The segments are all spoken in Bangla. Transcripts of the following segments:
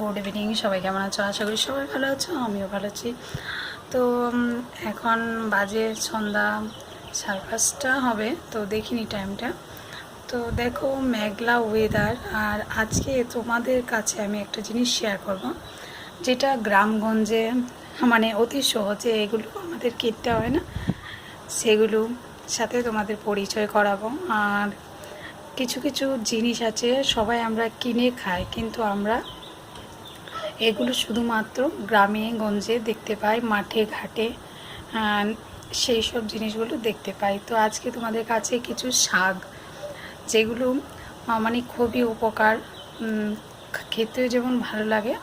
গুড ইভিনিং, সবাই কেমন আছো? আশা করি সবাই ভালো আছো, আমিও ভালো আছি। তো এখন বাজে সন্ধ্যা সাড়ে পাঁচটা হবে, তো দেখিনি টাইমটা তো দেখো, মেঘলা ওয়েদার আর আজকে তোমাদের কাছে আমি একটা জিনিস শেয়ার করব, যেটা গ্রামগঞ্জে মানে অতি সহজে এগুলো আমাদের কিনতে হয় না, সেগুলো সাথে তোমাদের পরিচয় করাবো। আর কিছু কিছু জিনিস আছে, সবাই আমরা কিনে খাই, কিন্তু আমরা এগুলো শুধুমাত্র গ্রামে, গঞ্জে দেখতে পাই, মাঠে, ঘাটে সেই সব জিনিসগুলো দেখতে পাই। তো আজকে তোমাদের কাছে কিছু শাক, যেগুলো মানে খুবই উপকার খেতেও যেমন ভালো লাগে,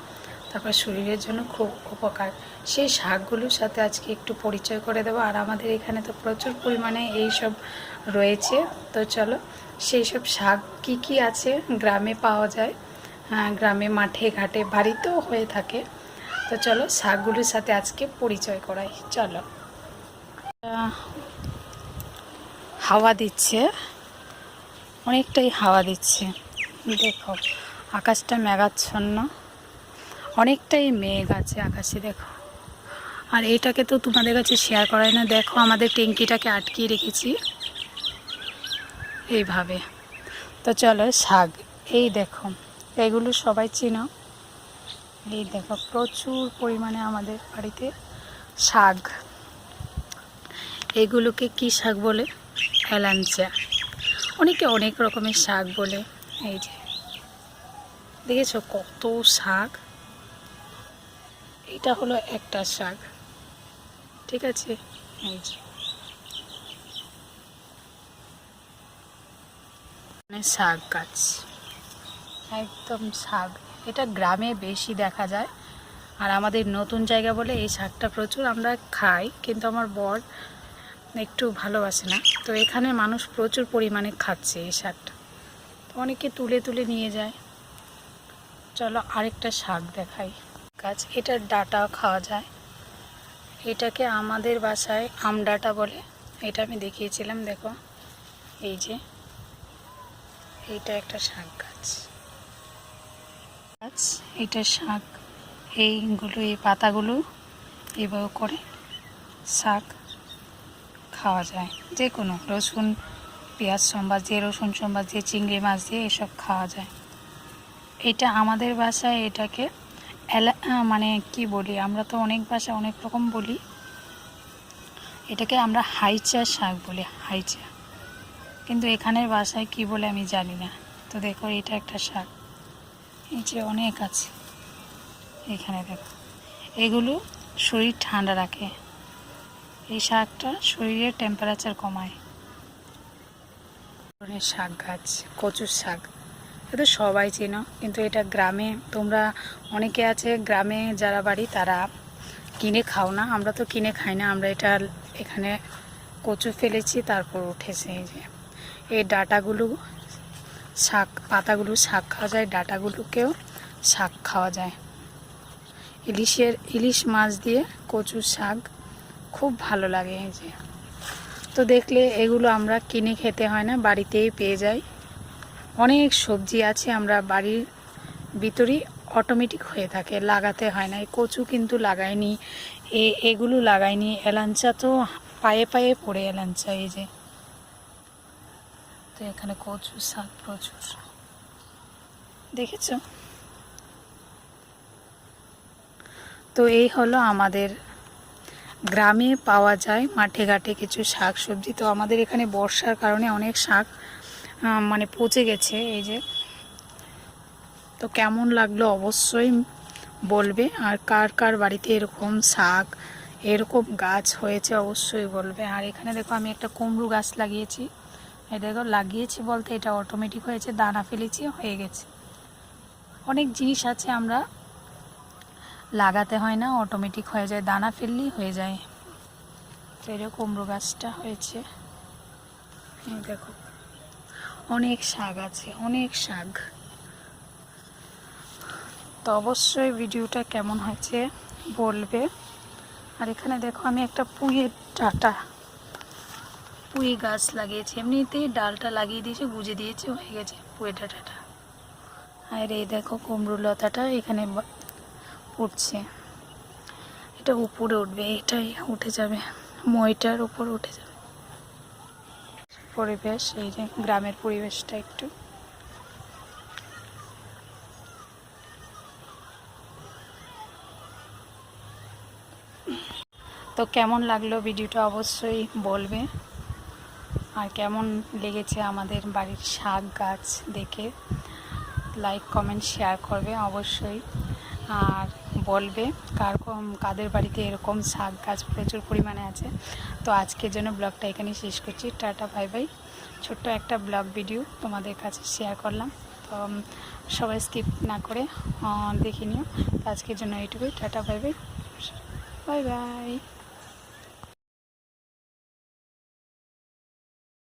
তারপর শরীরের জন্য খুব উপকার। সেই শাকগুলোর সাথে আজকে একটু পরিচয় করে দেবো। আর আমাদের এখানে তো প্রচুর পরিমাণে এই সব রয়েছে। তো চলো, সেই সব শাক কী কী আছে গ্রামে পাওয়া যায়? গ্রামে, মাঠে, ঘাটে, বাড়িতেও হয়ে থাকে। তো চলো, শাকগুলির সাথে আজকে পরিচয় করাই। চলো। হাওয়া দিচ্ছে। অনেকটাই হাওয়া দিচ্ছে। দেখো, আকাশটা মেঘাচ্ছন্ন। অনেকটাই মেঘ আছে আকাশে, দেখো। আর এটাকে তো তোমাদের কাছে শেয়ার করাই না। দেখো, আমাদের ট্যাঙ্কিটাকে আটকিয়ে রেখেছি। এইভাবে। তো চলো, শাক। এই দেখো। এগুলো সবাই চিনো। এই দেখো, প্রচুর পরিমাণে আমাদের বাড়িতে শাক। এগুলোকে কি শাক বলে? এলাঞ্চা অনেকে অনেক রকমের শাক বলে। এই যে, দেখেছ কত শাক? এটা হলো একটা শাক। ঠিক আছে? এই যে। মানে শাক গাছ। একদম শাক এটা গ্রামে বেশি দেখা যায়। আর আমাদের নতুন জায়গা বলে এই শাকটা প্রচুর আমরা খাই, কিন্তু আমার বর একটু ভালোবাসে না। তো এখানে মানুষ প্রচুর পরিমাণে খাচ্ছে এই শাকটা অনেকে তুলে তুলে নিয়ে যায়। চলো আরেকটা শাক দেখাই। গাছ, এটার ডাটা খাওয়া যায়। এটাকে আমাদের বাসায় আম আমডাটা বলে। এটা আমি দেখিয়েছিলাম, দেখো। এই যে, এইটা একটা শাক গাছ। গাছ, এটা শাক। এইগুলো, এই পাতাগুলো এভাবে করে শাক খাওয়া যায়। যে কোনো রসুন, পেঁয়াজ সম্বাস দিয়ে, রসুন সম্বাস দিয়ে, চিংড়ি মাছ দিয়ে এসব খাওয়া যায়। এটা আমাদের বাসায় এটাকে মানে কি বলি, আমরা তো অনেক ভাষায় অনেক রকম বলি। এটাকে আমরা হাইচা শাক বলি, হাইচা। কিন্তু এখানের বাসায় কি বলে আমি জানি না। তো দেখো, এটা একটা শাক। যে অনেক আছে। এখানে দেখো। এগুলো শরীর ঠান্ডা রাখে। এই শাকটা শরীরের টেম্পারেচার কমায়। শাক গাছ, কচুর শাক, এটা সবাই চেনো। কিন্তু এটা গ্রামে তোমরা, অনেকে আছে গ্রামে যারা বাড়ি, তারা কিনে খাও না। আমরা তো কিনে খাই না। আমরা এটা এখানে কচু ফেলেছি, তারপর উঠেছে এই যে। এই ডাটাগুলো শাক, পাতাগুলো শাক খাওয়া যায়, ডাটাগুলোকেও শাক খাওয়া যায়। ইলিশের, ইলিশ মাছ দিয়ে কচুর শাক খুব ভালো লাগে এই যে। তো দেখলে এগুলো আমরা কিনে খেতে হয় না, বাড়িতেই পেয়ে যাই। অনেক সবজি আছে, আমরা বাড়ির ভিতরেই অটোমেটিক হয়ে থাকে, লাগাতে হয় না। এই কচু কিন্তু লাগাইনি, এ, এগুলো লাগাইনি, এলাঞ্চা তো পায়ে পায়ে পড়ে এলাঞ্চা এই যে। তো এখানে কচু শাক প্রচুর। দেখেছ? তো এই হলো আমাদের গ্রামে পাওয়া যায় মাঠে ঘাটে কিছু শাক সবজি তো আমাদের এখানে বর্ষার কারণে অনেক শাক মানে পচে গেছে এই যে। তো কেমন লাগল অবশ্যই বলবে। আর কার কার বাড়িতে এরকম শাক, এরকম গাছ হয়েছে অবশ্যই বলবে। আর এখানে দেখো আমি একটা কুমড়ো গাছ লাগিয়েছি। এই দেখো লাগিয়েছি বলতে এটা অটোমেটিক হয়েছে, দানা ফেলেছি, হয়ে গেছে। অনেক জিনিস আছে আমরা লাগাতে হয় না অটোমেটিক হয়ে যায়, দানা ফেললেই হয়ে যায়। এরকম কুমড়ো গাছটা হয়েছে। দেখো, অনেক শাক আছে, অনেক শাক। তো অবশ্যই ভিডিওটা কেমন হয়েছে বলবে। আর এখানে দেখো আমি একটা পুঁয়ের ডাটা পুঁই গাছ লাগিয়েছি, এমনিতেই ডালটা লাগিয়ে দিয়েছে, গুজে দিয়েছে, হয়ে গেছে পুঁই ডাটাটা। আর এই দেখো কুমড়ো লতাটা এখানে উঠছে এটা উপরে উঠবে, এটাই উঠে যাবে, মইটার উপর উঠে যাবে। পরিবেশ, এই যে গ্রামের পরিবেশটা একটু। তো কেমন লাগল ভিডিওটা অবশ্যই বলবে। আর কেমন লেগেছে আমাদের বাড়ির শাক গাছ দেখে? লাইক কমেন্ট শেয়ার করবে অবশ্যই। আর বলবে কার কাদের বাড়িতে এরকম শাক গাছ প্রচুর পরিমাণে আছে। তো আজকের জন্য ব্লগটা এখানেই শেষ করছি। টাটা বাই বাই ছোট্ট একটা ব্লগ ভিডিও তোমাদের কাছে শেয়ার করলাম। তো সবাই স্কিপ না করে দেখে নিও। তো আজকের জন্য এইটুকুই। Tata bye bye bye bye